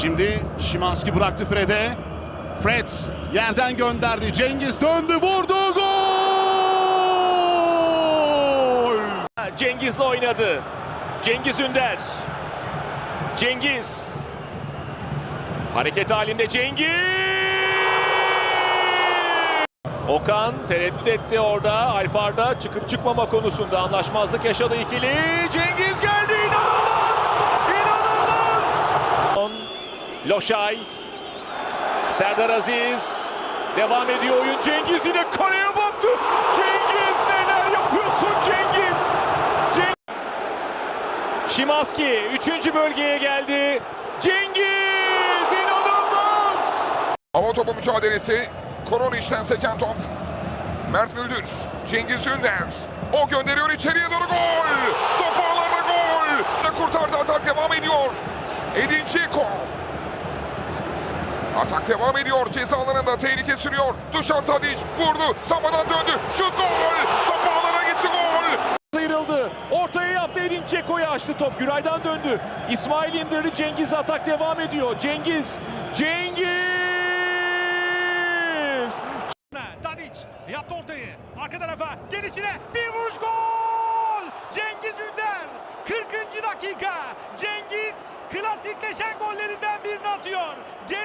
Şimdi Şimanski bıraktı Fred'e. Fred yerden gönderdi. Cengiz döndü vurdu gol! Cengiz'le oynadı. Cengiz Ünder. Cengiz. Hareket halinde Cengiz. Okan tereddüt etti orada. Alpar'da çıkıp çıkmama konusunda anlaşmazlık yaşadı ikili. Cengiz Loşay. Serdar Aziz. Devam ediyor oyun. Cengiz yine kaleye baktı. Cengiz neler yapıyorsun Cengiz? Cengiz. Şimanski 3. bölgeye geldi. Cengiz inanılmaz. Hava topu mücadelesi. Koroniç'ten seken top. Mert Müldür. Cengiz Ünder. O gönderiyor içeriye doğru gol. Top ağlarda gol. Kurtardı atak devam ediyor. Edin Dzeko. Atak devam ediyor. Ceza alanında tehlike sürüyor. Dušan Tadić vurdu. Samadan döndü. Şut gol. Top ağlara gitti gol. Sıyrıldı. Ortaya yaptı Edin Dzeko'yu açtı top. Güray'dan döndü. İsmail indirdi. Cengiz atak devam ediyor. Cengiz. Cengiz. Tadic yaptı ortayı. Arka tarafa gelişine bir vuruş gol! Cengiz Ünder 40. dakika. Cengiz klasikleşen gollerinden birini atıyor. Gel